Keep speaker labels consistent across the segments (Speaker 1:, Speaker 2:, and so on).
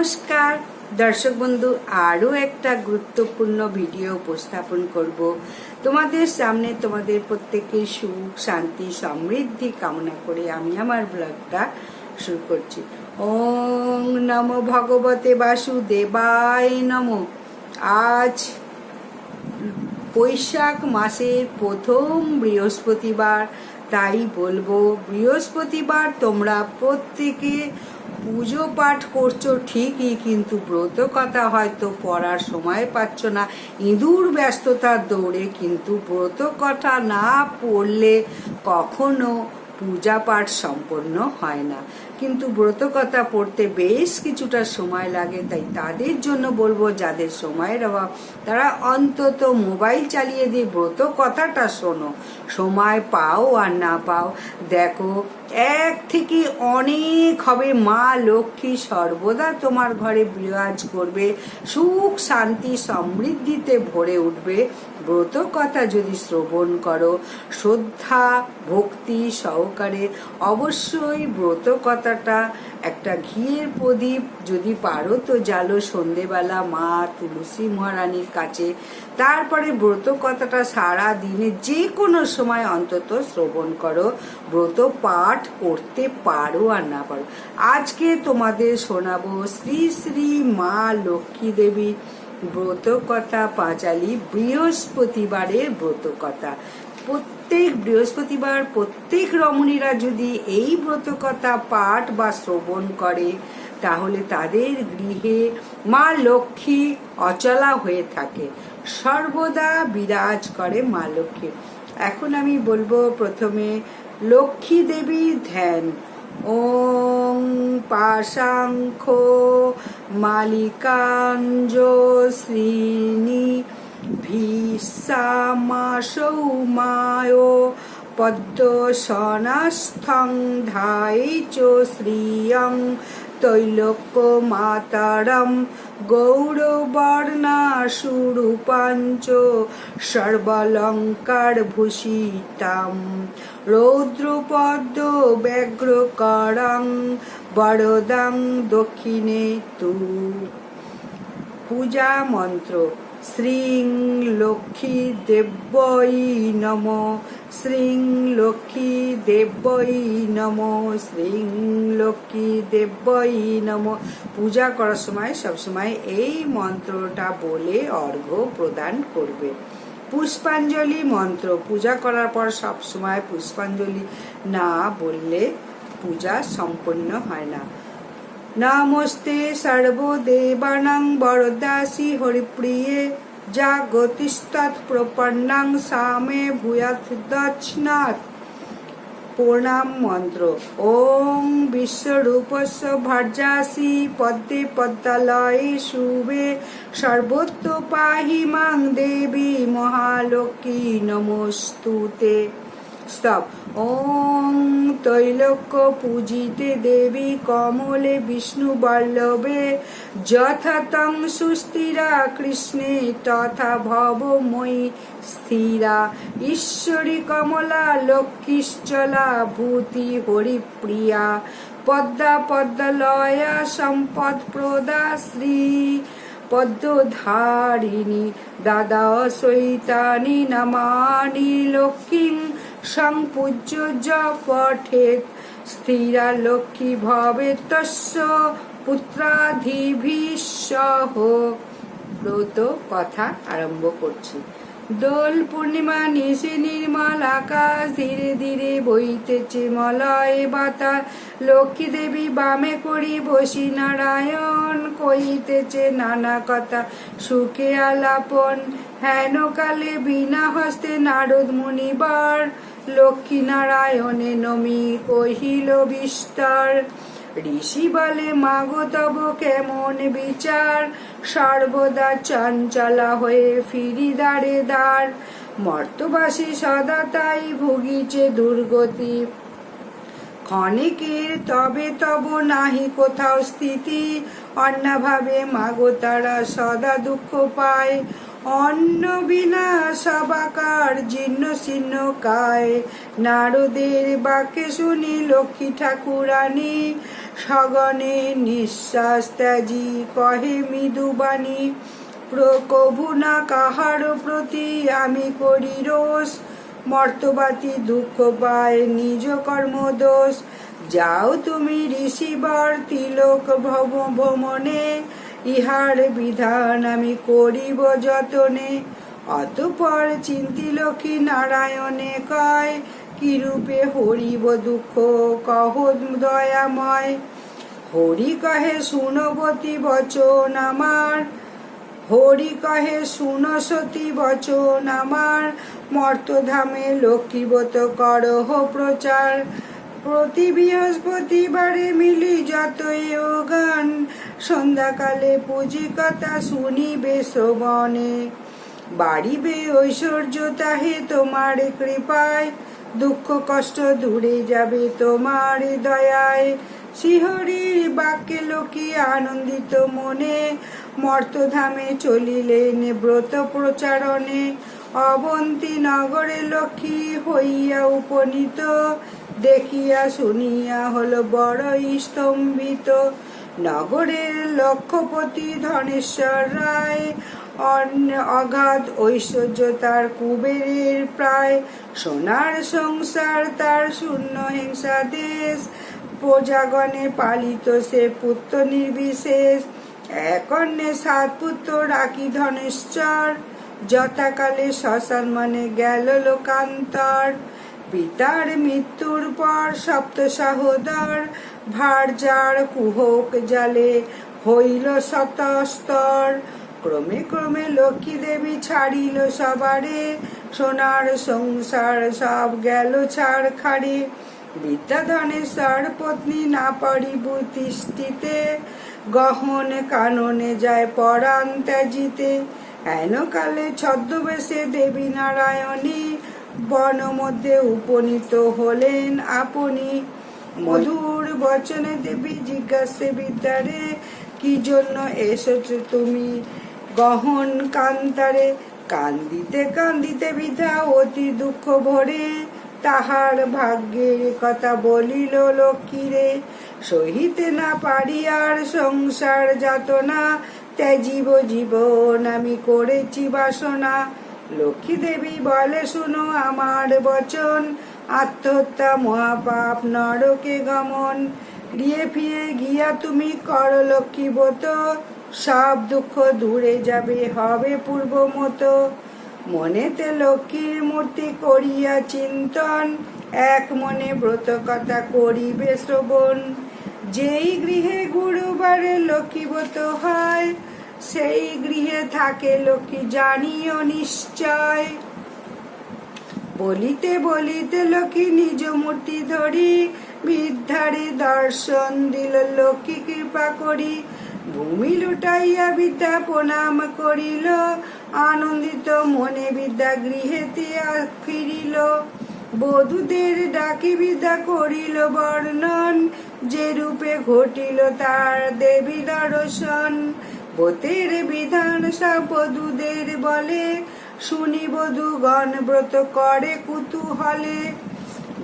Speaker 1: নমস্কার। দর্শক বন্ধু, আরও একটা গুরুত্বপূর্ণ ভিডিও উপস্থাপন করব। তোমাদের সামনে তোমাদের প্রত্যেকের সুখ, শান্তি, সমৃদ্ধি কামনা করে আমি আমার ব্লগটা শুরু করছি। ওং নম ভগবতে বাসুদেবায় নম। আজ বৈশাখ মাসের প্রথম বৃহস্পতিবার, তাই বলব বৃহস্পতিবার তোমরা প্রত্যেকে পুজো পাঠ করছ ঠিকই, কিন্তু ব্রত কথা হয়তো পড়ার সময় পাচ্ছ না। ইঁদুর ব্যস্ততার দৌড়ে কিন্তু ব্রত কথা না পড়লে কখনো পূজা পাঠ সম্পন্ন হয় না। কিন্তু ব্রত কথা পড়তে বেশ কিছুটা সময় লাগে, তাই তাদের জন্য বলব যাদের সময়ের অভাব, তারা অন্তত মোবাইল চালিয়ে দিয়ে ব্রত কথাটা শোনো। সময় পাও আর না পাও, দেখো, এক থেকে অনেক হবে মা লক্ষ্মী সর্বদা তোমার ঘরে বিরাজ করবে, সুখ শান্তি সমৃদ্ধিতে ভরে উঠবে। ব্রত কথা যদি শ্রবণ করো, শ্রদ্ধা, ভক্তি সহকারে অবশ্যই ব্রত কথাটা একটা ঘিয়ের প্রদীপ, যদি পারো তো জ্বালো সন্ধেবেলা মা তুলসী মহারানীর কাছে। তারপরে ব্রত কথাটা সারা দিনে যে কোনো সময় অন্তত শ্রবণ করো। ব্রত পাঠ করতে পারো আর না পারো। আজকে তোমাদের শোনাবো শ্রী শ্রী মা লক্ষ্মী দেবী ব্রত কথা পাঁচালি বৃহস্পতিবারের ব্রত কথা। প্রত্যেক বৃহস্পতিবার প্রত্যেক রমণীরা যদি এই ব্রত কথা পাঠ বা শ্রবণ করে, তাহলে তাদের গৃহে মা লক্ষ্মী অচলা হয়ে থাকে। সর্বদা বিরাজ করে মা লক্ষ্মী। এখন আমি বলব প্রথমে লক্ষ্মী দেবীর ধ্যান। ওং পাশাঙ্খ মালিকাঞ্জ শ্রীনি ভীষামাসৌমায় পদ্মসনস্থং ধাই চ শ্রিয়ং মাতারম গৌরবর্ণাসুরূপাঞ্চ সর্বলঙ্কার ভূষিতাম রৌদ্রপদ্ম ব্যগ্রকরং বরদাং দক্ষিণে তু পূজা মন্ত্র শ্রীং লক্ষ্মী দেব্যই নম, শ্রীং লক্ষ্মী দেব্যই নম, শ্রীং লক্ষ্মী দেব্যই নম। পূজা করার সময় সবসময় এই মন্ত্রটা বলে অর্ঘ্য প্রদান করবে। পুষ্পাঞ্জলি মন্ত্র, পূজা করার পর সবসময় পুষ্পাঞ্জলি না বললে পূজা সম্পন্ন হয় না। নমস্তে সর্বদেবানাং বরদাসী হরিপ্রিয়ে জাগতিস্তৎ প্রপন্নাং সামে ভূয়াত দক্ষিণাৎ প্রণাম মন্ত্র। ওং বিশ্বরূপস্য ভর্যাসি পদ্মে পদ্মালয়ে শুভে। সর্বত্র পাহি মাং দেবী মহালক্ষ্মী নমস্তুতে। স্তব ওং তৈলক্য পূজিতে দেবী কমলে বিষ্ণু বল্লভে যথা তং সুস্থিরা কৃষ্ণে, তথা ভবময়ী স্থিরা। ঈশ্বরী কমলা লক্ষ্মীশ্চলা ভূতি হরিপ্রিয়া, পদ্মা পদ্মলয়া সম্পদ প্রদা শ্রী পদ্মধারিণী। দাদা সৈতানি নমানি লক্ষ্মীং সংপূজ্য য পঠেত স্থিরা লক্ষ্মী ভবে তস্য, পুত্রাধিভিসহ। ব্রত কথা আরম্ভ করছি। দোল পূর্ণিমা নিশে নির্মল আকাশ ধীরে ধীরে বইতেছে মলয় বাতা লক্ষ্মী দেবী বামে করি বসি নারায়ণ কইতেছে নানা কথা। সুখে আলাপন হেন কালে বিনা হস্তে নারদ মুনিবার। লক্ষ্মী নারায়ণে নমি কহিল বিস্তর, ঋষি বলে, মাগো তব কেমন বিচার? সর্বদা চঞ্চলা হয়ে ফিরি দাঁড়ে দাঁড় মর্তবাসী সদা তাই ভুগিছে দুর্গতি। ক্ষণিকের তবে তব নাহি কোথাও স্থিতি। অন্যভাবে মাগো তারা সদা দুঃখ পায়। অন্ন বিনা সবাকার জীর্ণ শীর্ণ কায়। নারদের বাক্যে শুনি লক্ষ্মী ঠাকুরানী সগনে নিঃশ্বাস ত্যাজি কহে মৃদুবাণী প্রকভু না কাহার প্রতি আমি করি রোষ, মর্তবাতি দুঃখ পায় নিজ কর্ম দোষ। যাও তুমি ঋষিবর, তিলক ভ্রমণে ইহার বিধান আমি করিব যতনে। অতপর চিন্তিল কি নারায়ণে কয়, কিরূপে হরিব দুঃখ কহ দয়াময়? হরি কহে শুনবতী বচন আমার। হরি কহে, শুন সতী বচন আমার। মর্তধামে লক্ষ্মীবত করহ প্রচার। প্রতি বৃহস্পতিবারে মিলি যতই গান, সন্ধ্যাকালে পুঁজি কথা শুনিবে শ্রবণে। বাড়িবে ঐশ্বর্য তাহে তোমার কৃপায়, দুঃখ কষ্ট দূরে যাবে তোমার দয়ায়। শিহরির বাক্যে লোকি আনন্দিত মনে, মর্তধামে চলিলেন ব্রত প্রচারণে। অবন্তী নগরে লক্ষ্মী হইয়া উপনীত, দেখিয়া শুনিয়া হল বড় স্তম্ভিত। নগরের লক্ষপতি ধনেশ্বর রায় অগাধ ঐশ্বর্য তার কুবেরের প্রায়। সোনার সংসার তার শূন্য হিংসা দেশ। প্রজাগণে পালিত সে পুত্র নির্বিশেষ। এক অন্যে সাত পুত্র রাখি ধনেশ্বর। যথাকালে শ্মশান মানে গেল লোকান্তর। পিতার মৃত্যুর পর সপ্ত সহোদর, ভার যার কুহক জালে হইল শতস্তর। ক্রমে ক্রমে লক্ষ্মী দেবী ছাড়িল সবারে, সোনার সংসার সব গেল ছাড় খাড়ি বিদ্যাধনেশ্বর পত্নী না পারিব তিষ্ঠিতে, গহন কাননে যায় পরাণ ত্যাজিতে। এনকালে ছদ্মবেশে দেবী নারায়ণী বন মধ্যে উপনীত হলেন আপনি। মধুর বচনে দেবী জিজ্ঞাসে, বিদ্যারে, কি জন্য এসেছ তুমি? গহন কান্তারে, কান্দিতে কান্দিতে বিধা অতি দুঃখ ভরে। তাহার ভাগ্যের কথা বলিল লক্ষ্মীরে, সহিতে না পারি আর সংসার যাতনা। ত্যাজীব জীবন আমি করেছি বাসনা। লক্ষ্মী দেবী বলে, শুনো আমার বচন। আত্মহত্যা মহাপাপ, নরকে গমন। গিয়ে ফিরে গিয়া তুমি কর লক্ষ্মী ব্রত। সব দুঃখ দূরে যাবে, হবে পূর্ব মতো। মনেতে লক্ষ্মীর মূর্তি করিয়া চিন্তন। এক মনে ব্রত কথা করিবে শ্রবণ। যেই গৃহে গুরুবারে লক্ষ্মী ব্রত হয়, সেই গৃহে থাকে লক্ষ্মী জানিও নিশ্চয়। বলিতে বলিতে লক্ষ্মী নিজ মূর্তি ধরি, বিদ্যারে দর্শন দিল লক্ষ্মী কৃপা করি। ভূমি লুটাইয়া বিদ্যা প্রণাম করিল, আনন্দিত মনে বিদ্যা গৃহেতে ফিরিল। বধূদের ডাকি বিদ্যা করিল বর্ণন যে রূপে ঘটিল তার দেবী দর্শন। ব্রতের বিধান সব বধূদের বলে শুনি বধূগণ ব্রত করে কুতূহলে।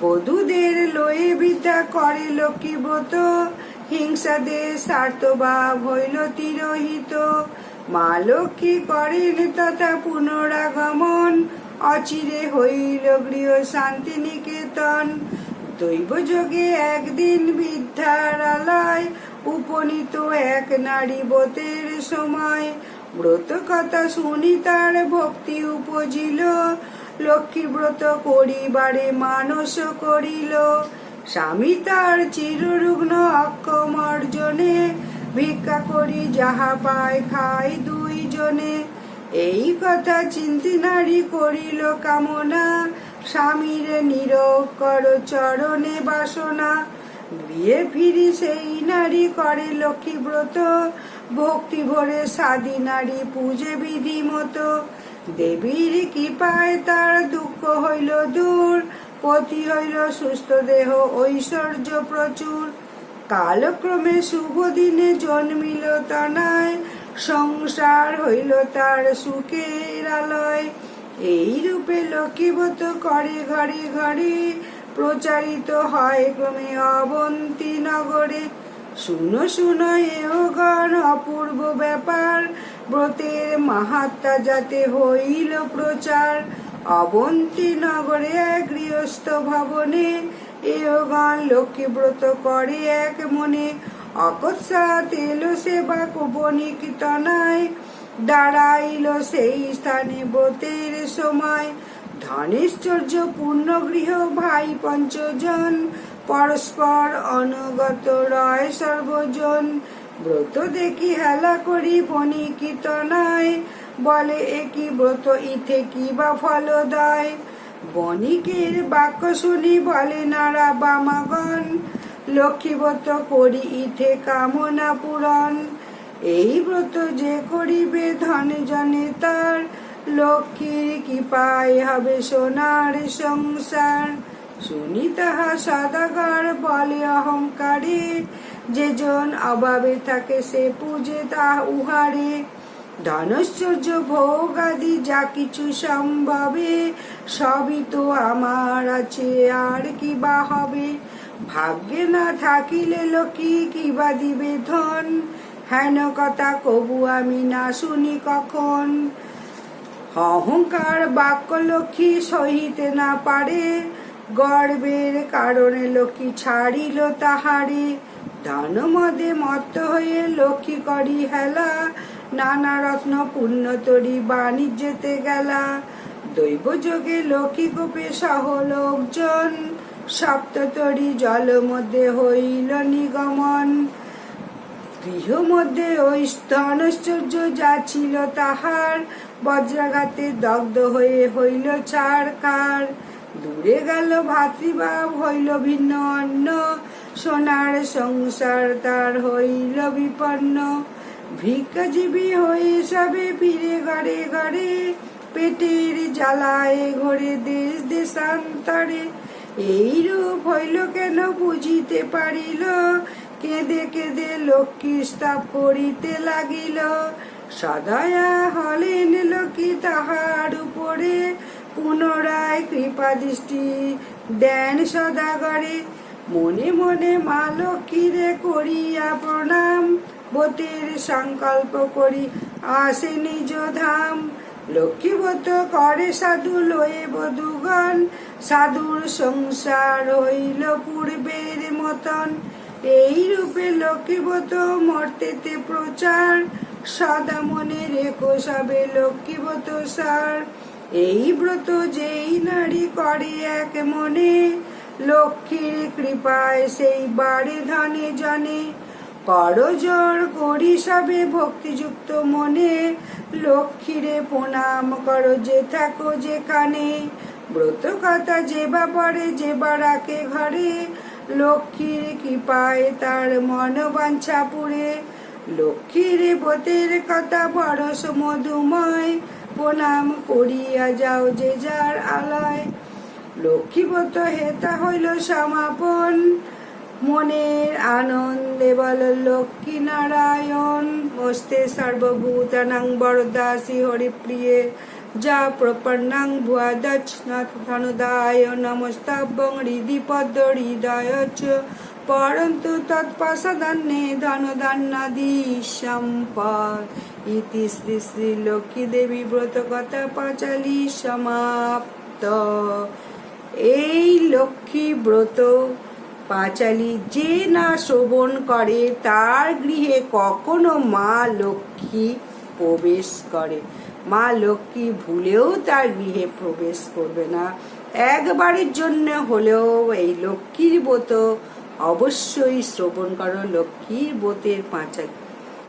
Speaker 1: বধূদের লয়ে বিদ্যা করে লক্ষ্মী ব্রত, হিংসাদের স্বার্থভাব হইল তিরোহিত। মা লক্ষ্মী করেন তথা পুনরাগমন, অচিরে হইল গৃহ শান্তি নিকেতন দৈব যোগে একদিন বিদ্যারালয় উপনীত এক নারী বতের সময়। ব্রত কথা শুনি তার ভক্তি উপজিল, লক্ষ্মী ব্রত করিবারে মানস করিল। স্বামী তার চিররুগ্ন অক্ষম অর্জনে, ভিক্ষা করি যাহা পায় খাই দুইজনে। এই কথা চিন্তি নারী করিল কামনা স্বামীর নীরব কর চরণে বাসনা। বিয়ে ফিরি সেই নারী করে লক্ষ্মী ব্রত। ভক্তি ভরে সাদি নারী পূজে বিধি মতো। দেবীর কৃপায় তার দুঃখ হইল দূর। পতি হইল সুস্থ দেহ, ঐশ্বর্য প্রচুর। কালক্রমে শুভ দিনে জন্মিল তনায় সংসার হইল তার সুখের আলয়। এই রূপে লক্ষ্মীবত করে ঘরে ঘরে প্রচারিত হয় ক্রমে অবন্তী নগরে। শুনো শুনো, এও গান অপূর্ব ব্যাপার, ব্রতের মাহাত্মা যাতে হইল প্রচার। অবন্তী নগরে এক গৃহস্থ ভবনে, এও গান লক্ষ্মী ব্রত করে এক মনে। অকস্মাৎ এলো সেবা বণিক তনায় দাঁড়াইল সেই স্থানে ব্রতের সময়। ধনেশ্বর্য পূর্ণ গৃহ ভাই পঞ্চজন, পরস্পর অনুগত রয় সর্বজন। ব্রত দেখি হেলা করি বণিকিত নয় বলে একই ব্রত, ইথে কি বা ফলদায়? বণিকের বাক্য শুনি বলে নারা বামাগণ লক্ষ্মীব্রত করি ইথে কামনা পূরণ। এই ব্রত যে করিবে ধনে জনে তার, লক্ষ্মীর কি পায় হবে সোনার সংসার। শুনি তাহা সদাগর বলে অহংকারে, যে জন অভাবে থাকে সে পূজে তা উহারে। ধনশ্চর্য ভোগ আদি যা কিছু সম্ভবে, সবই তো আমার আছে, আর কি বা হবে? ভাগ্যে না থাকিলে লোকি কি বা দিবে ধন? হেন কথা কবু আমি না শুনি কখন। অহংকার বাক্য লক্ষ্মী সহিতে না পারে। গর্বের কারণে লক্ষ্মী ছাড়িল তাহারে। ধন মদে মত্ত হয়ে লক্ষ্মী করি হেলা। নানা রত্ন পুণ্য তরি বাণিজ্যতে গেলা। দৈব যোগে লক্ষ্মী গোপে সহ লোকজন। সপ্ততরি জল মধ্যে হইল নিগমন। গৃহ মধ্যে ওই যা ছিল তাহার, বজ্রাঘাতে দগ্ধ হয়ে হইল ছাড়কার দূরে গেল ভাতৃভাব, হইল ভিন্ন অন্ন, সোনার সংসার তার হইল বিপন্ন। ভিক্ষাজীবী হয়ে সবে ফিরে ঘরে ঘরে, পেটের জ্বালায় ঘরে দেশ দেশান্তরে। এইরূপ হইল কেন বুঝিতে পারিল? কেঁদে কেঁদে লক্ষ্মী স্তাপ করিতে লাগিল। সদয়া হলেন লক্ষ্মী তাহার উপরে। পুনরায় কৃপা দৃষ্টি দেন সদাগরে। মনে মনে মা লক্ষ্মীরে করিয়া প্রণাম। বতের সংকল্প করি, আসে নিজ ধাম। লক্ষ্মীবত করে সাধু লয়ে বধুগণ। সাধুর সংসার হইল পূর্বের মতন। এই রূপে লক্ষ্মীবত মর্তেতে প্রচার। সদা মনে রেখো সবে লক্ষ্মীবত সার। এই ব্রত যেই নারী করে এক মনে, লক্ষ্মীর কৃপায় সেই বাড়ে ধনে জনে। করজোর করি সবে ভক্তিযুক্ত মনে, লক্ষ্মীরে প্রণাম করো যে থাকো যেখানে। ব্রত কথা যে বা পড়ে, যে বা রাখে ঘরে লক্ষ্মীর কৃপায় তার মন বাঞ্ছা পুরে। লক্ষ্মীর ব্রতের কথা বড় মধুময়। প্রণাম করিয়া যাও যে যার আলয়। লক্ষ্মীব্রত হেতা হইল সমাপন। মনের আনন্দে বল লক্ষ্মী নারায়ণ। মস্তে সর্বভূতানাং বরদাসী হরিপ্রিয়ে। যা প্রপন্নাং ভুয়া দক্ষনাথ ধনুদায় নমস্তাভ্যং হৃদি পদ্ম হৃদয় চ। পরন্তু তৎপাশদান্নে ধনদান্নাদি সম্পদ ইতি শ্রী শ্রী লক্ষ্মী দেবী ব্রত কথা পাঁচালি সমাপ্ত। এই লক্ষ্মী ব্রত পাঁচালি যে না শ্রবণ করে, তার গৃহে কখনো মা লক্ষ্মী প্রবেশ করে। মা লক্ষ্মী ভুলেও তার গৃহে প্রবেশ করবে না। একবারের জন্য হলেও এই লক্ষ্মীর ব্রত অবশ্যই শ্রবণ করো। লক্ষ্মীর ব্রতের পাঁচালি